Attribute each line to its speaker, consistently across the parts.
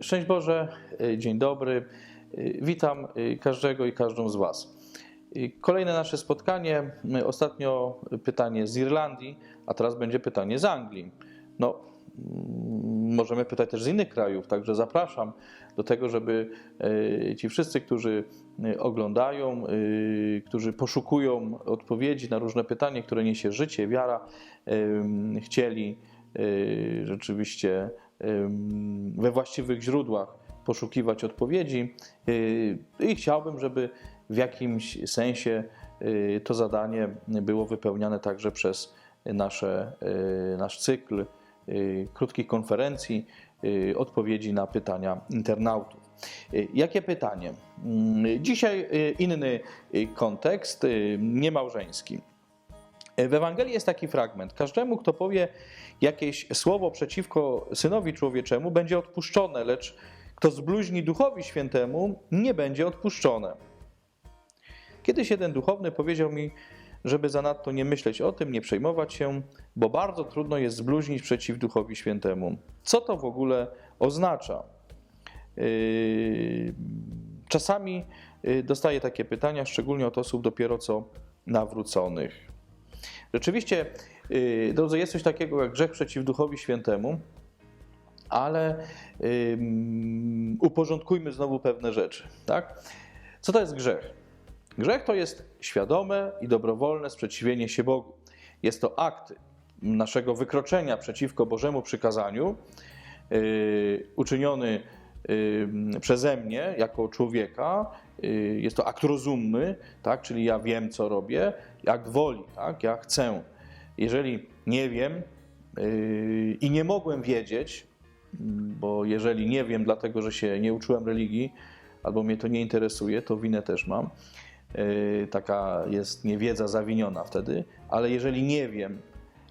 Speaker 1: Szczęść Boże, y, dzień dobry. Y, Witam y, każdego i każdą z Was. Kolejne nasze spotkanie. Ostatnio pytanie z Irlandii, a teraz będzie pytanie z Anglii. No, mm, możemy pytać też z innych krajów, także zapraszam do tego, żeby ci wszyscy, którzy oglądają, którzy poszukują odpowiedzi na różne pytania, które niesie życie, wiara, chcieli rzeczywiście we właściwych źródłach poszukiwać odpowiedzi y, i chciałbym, żeby w jakimś sensie y, to zadanie było wypełniane także przez nasze, y, nasz cykl krótkich konferencji, odpowiedzi na pytania internautów. Jakie pytanie? Mm, Dzisiaj inny kontekst, niemałżeński. W Ewangelii jest taki fragment. Każdemu, kto powie jakieś słowo przeciwko synowi człowieczemu, będzie odpuszczone, lecz kto zbluźni duchowi świętemu, nie będzie odpuszczone. Kiedyś jeden duchowny powiedział mi, żeby zanadto nie myśleć o tym, nie przejmować się, bo bardzo trudno jest zbluźnić przeciw duchowi świętemu. Co to w ogóle oznacza? Yy, Czasami yy, dostaję takie pytania, szczególnie od osób dopiero co nawróconych. Rzeczywiście, yy, drodzy, jest coś takiego jak grzech przeciw Duchowi Świętemu, ale uporządkujmy znowu pewne rzeczy. Tak? Co to jest grzech? Grzech to jest świadome i dobrowolne sprzeciwienie się Bogu. Jest to akt naszego wykroczenia przeciwko Bożemu przykazaniu, yy, uczyniony przeze mnie jako człowieka. Yy, jest to akt rozumny, tak? czyli ja wiem, co robię, akt woli, tak? ja chcę. Jeżeli nie wiem yy, i nie mogłem wiedzieć, bo jeżeli nie wiem, dlatego że się nie uczyłem religii, albo mnie to nie interesuje, to winę też mam. Yy, Taka jest niewiedza zawiniona wtedy, ale jeżeli nie wiem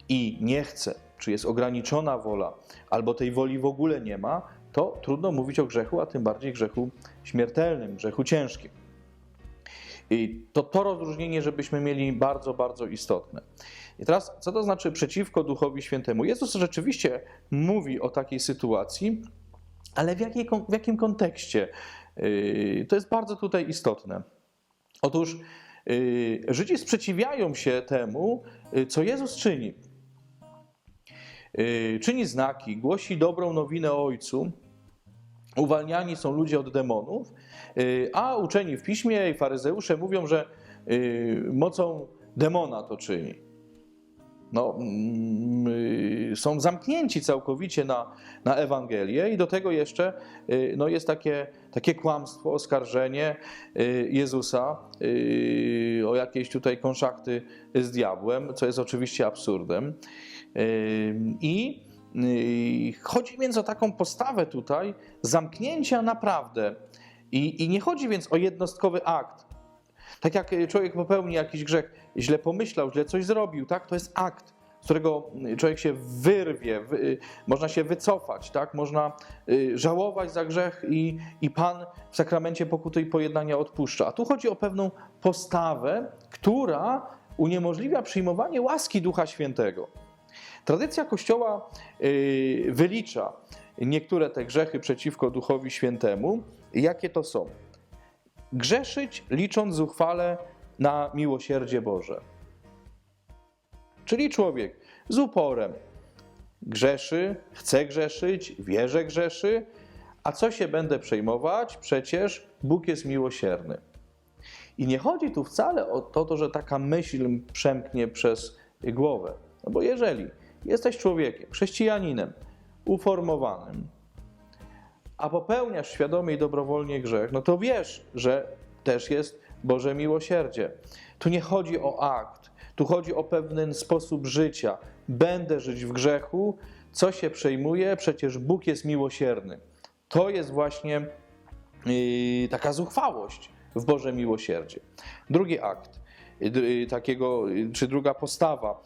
Speaker 1: i nie chcę, czy jest ograniczona wola, albo tej woli w ogóle nie ma, to trudno mówić o grzechu, a tym bardziej grzechu śmiertelnym, grzechu ciężkim. I to to rozróżnienie, żebyśmy mieli bardzo, bardzo istotne. I teraz, co to znaczy przeciwko Duchowi Świętemu? Jezus rzeczywiście mówi o takiej sytuacji, ale w, jakiej, w jakim kontekście? Yy, To jest bardzo tutaj istotne. Otóż yy, Żydzi sprzeciwiają się temu, yy, co Jezus czyni. Yy, Czyni znaki, głosi dobrą nowinę Ojcu, uwalniani są ludzie od demonów, yy, a uczeni w piśmie i faryzeusze mówią, że yy, mocą demona to czyni. No, mm, są zamknięci całkowicie na, na Ewangelię i do tego jeszcze no, jest takie, takie kłamstwo, oskarżenie Jezusa o jakieś tutaj konszachty z diabłem, co jest oczywiście absurdem. I yy, chodzi więc o taką postawę tutaj zamknięcia naprawdę. I, I nie chodzi więc o jednostkowy akt, tak jak człowiek popełni jakiś grzech, źle pomyślał, źle coś zrobił, tak? To jest akt, z którego człowiek się wyrwie, wy, można się wycofać, tak? Można y, żałować za grzech i, i Pan w sakramencie pokuty i pojednania odpuszcza. A tu chodzi o pewną postawę, która uniemożliwia przyjmowanie łaski Ducha Świętego. Tradycja Kościoła y, wylicza niektóre te grzechy przeciwko Duchowi Świętemu. Jakie to są? grzeszyć, licząc zuchwale na miłosierdzie Boże. Czyli człowiek z uporem grzeszy, chce grzeszyć, wie, że grzeszy, a co się będę przejmować? Przecież Bóg jest miłosierny. I nie chodzi tu wcale o to, że taka myśl przemknie przez głowę. No bo jeżeli jesteś człowiekiem, chrześcijaninem, uformowanym, a popełniasz świadomie i dobrowolnie grzech, no to wiesz, że też jest Boże miłosierdzie. Tu nie chodzi o akt, tu chodzi o pewien sposób życia. Będę żyć w grzechu, co się przejmuje? Przecież Bóg jest miłosierny. To jest właśnie yy, taka zuchwałość w Boże miłosierdzie. Drugi akt takiego, yy, czy druga postawa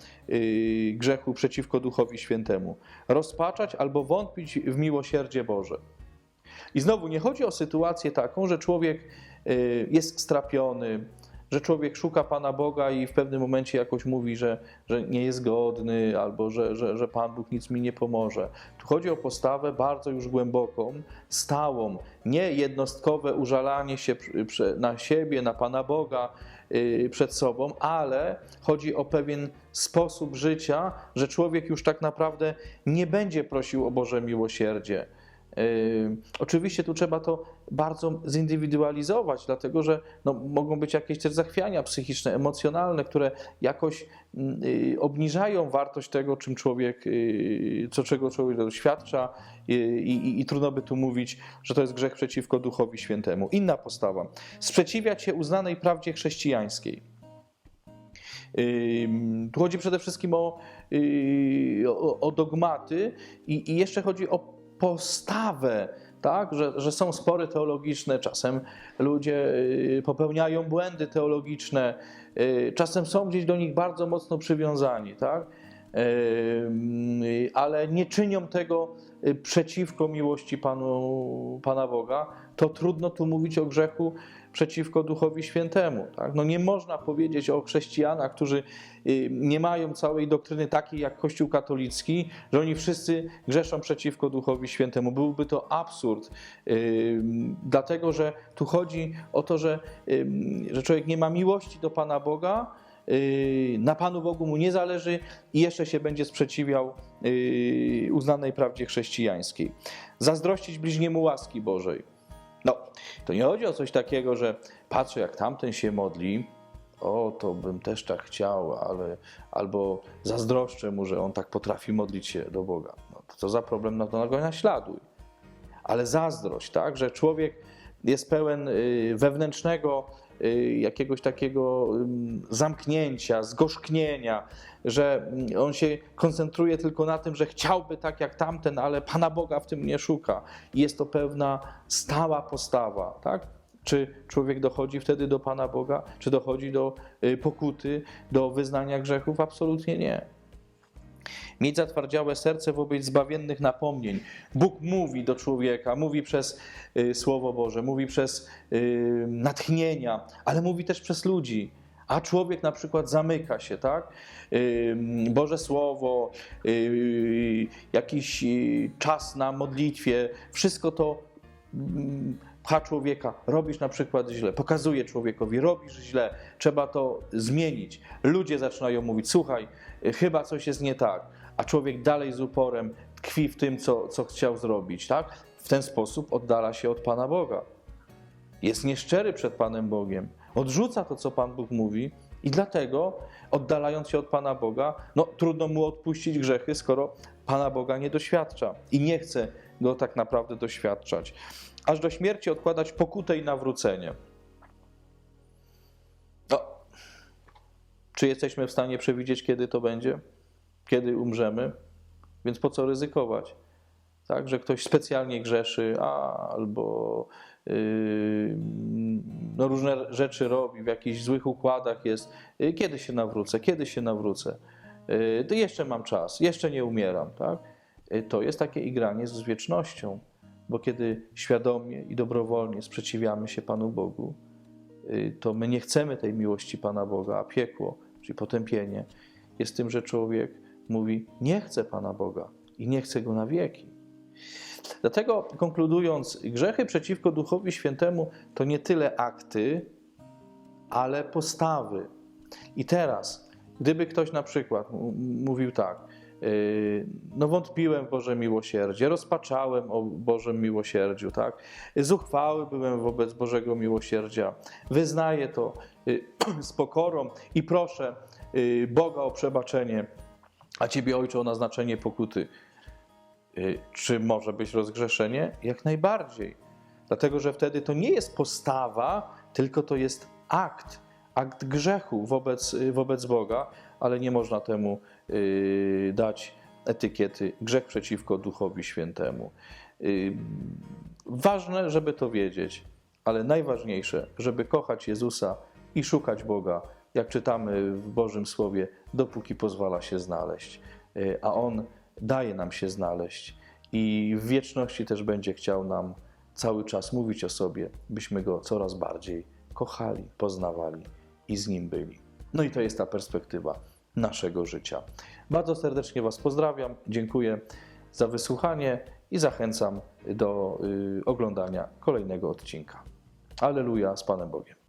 Speaker 1: grzechu przeciwko Duchowi Świętemu. Rozpaczać albo wątpić w miłosierdzie Boże. I znowu nie chodzi o sytuację taką, że człowiek y, jest strapiony, że człowiek szuka Pana Boga i w pewnym momencie jakoś mówi, że, że nie jest godny albo że, że, że Pan Bóg nic mi nie pomoże. Tu chodzi o postawę bardzo już głęboką, stałą, nie jednostkowe użalanie się na siebie, na Pana Boga przed sobą, ale chodzi o pewien sposób życia, że człowiek już tak naprawdę nie będzie prosił o Boże miłosierdzie. Yy, Oczywiście tu trzeba to bardzo zindywidualizować, dlatego że no, mogą być jakieś też zachwiania psychiczne, emocjonalne, które jakoś mm, yy, obniżają wartość tego, czym człowiek, yy, co czego człowiek doświadcza yy, i, i trudno by tu mówić, że to jest grzech przeciwko Duchowi Świętemu. Inna postawa. Sprzeciwiać się uznanej prawdzie chrześcijańskiej. Tu chodzi przede wszystkim o, o, o dogmaty i, i jeszcze chodzi o postawę, tak? że, że są spory teologiczne, czasem ludzie yy, popełniają błędy teologiczne, yy, czasem są gdzieś do nich bardzo mocno przywiązani, tak? Yy, ale nie czynią tego przeciwko miłości Panu, Pana Boga, to trudno tu mówić o grzechu przeciwko Duchowi Świętemu. Tak? No nie można powiedzieć o chrześcijanach, którzy y, nie mają całej doktryny takiej jak Kościół katolicki, że oni wszyscy grzeszą przeciwko Duchowi Świętemu. Byłby to absurd, y, dlatego że tu chodzi o to, że, y, że człowiek nie ma miłości do Pana Boga, na Panu Bogu mu nie zależy i jeszcze się będzie sprzeciwiał uznanej prawdzie chrześcijańskiej. Zazdrościć bliźniemu łaski Bożej. No, to nie chodzi o coś takiego, że patrzę, jak tamten się modli, o, to bym też tak chciał, ale albo zazdroszczę mu, że on tak potrafi modlić się do Boga. No, to co za problem, no to go naśladuj. Ale zazdrość, tak, że człowiek jest pełen y, wewnętrznego jakiegoś takiego zamknięcia, zgorzknienia, że mm, on się koncentruje tylko na tym, że chciałby tak jak tamten, ale Pana Boga w tym nie szuka. Jest to pewna stała postawa, tak? Czy człowiek dochodzi wtedy do Pana Boga? Czy dochodzi do y, pokuty, do wyznania grzechów? Absolutnie nie. Mieć zatwardziałe serce wobec zbawiennych napomnień. Bóg mówi do człowieka, mówi przez y, Słowo Boże, mówi przez y, natchnienia, ale mówi też przez ludzi. A człowiek na przykład zamyka się, tak? Y, Boże Słowo, jakiś czas na modlitwie, wszystko to mm, pcha człowieka. Robisz na przykład źle, pokazuje człowiekowi, robisz źle, trzeba to zmienić. Ludzie zaczynają mówić: Słuchaj, chyba coś jest nie tak, a człowiek dalej z uporem tkwi w tym, co, co chciał zrobić, tak? W ten sposób oddala się od Pana Boga. Jest nieszczery przed Panem Bogiem, odrzuca to, co Pan Bóg mówi, i dlatego, oddalając się od Pana Boga, no trudno mu odpuścić grzechy, skoro Pana Boga nie doświadcza i nie chce go tak naprawdę doświadczać. Aż do śmierci odkładać pokutę i nawrócenie. No, czy jesteśmy w stanie przewidzieć, kiedy to będzie? Kiedy umrzemy? Więc po co ryzykować? Tak, że ktoś specjalnie grzeszy, albo yy, no różne rzeczy robi, w jakichś złych układach jest. Yy, Kiedy się nawrócę? Kiedy się nawrócę? Yy, To jeszcze mam czas, jeszcze nie umieram. Tak? Yy, To jest takie igranie z wiecznością, bo kiedy świadomie i dobrowolnie sprzeciwiamy się Panu Bogu, yy, to my nie chcemy tej miłości Pana Boga, a piekło, czyli potępienie, jest tym, że człowiek mówi: Nie chcę Pana Boga i nie chcę go na wieki. Dlatego konkludując, grzechy przeciwko Duchowi Świętemu to nie tyle akty, ale postawy. I teraz, gdyby ktoś na przykład mówił tak, no wątpiłem w Boże miłosierdzie, rozpaczałem o Bożym miłosierdziu, tak? Zuchwały byłem wobec Bożego miłosierdzia. Wyznaję to yy, z pokorą i proszę yy, Boga o przebaczenie, a Ciebie Ojcze o naznaczenie pokuty. Czy może być rozgrzeszenie? Jak najbardziej. Dlatego, że wtedy to nie jest postawa, tylko to jest akt, akt grzechu wobec, wobec Boga, ale nie można temu dać etykiety grzech przeciwko Duchowi Świętemu. Y, Ważne, żeby to wiedzieć, ale najważniejsze, żeby kochać Jezusa i szukać Boga, jak czytamy w Bożym Słowie, dopóki pozwala się znaleźć. Y, A On daje nam się znaleźć i w wieczności też będzie chciał nam cały czas mówić o sobie, byśmy Go coraz bardziej kochali, poznawali i z Nim byli. No i to jest ta perspektywa naszego życia. Bardzo serdecznie Was pozdrawiam, dziękuję za wysłuchanie i zachęcam do y, oglądania kolejnego odcinka. Aleluja z Panem Bogiem.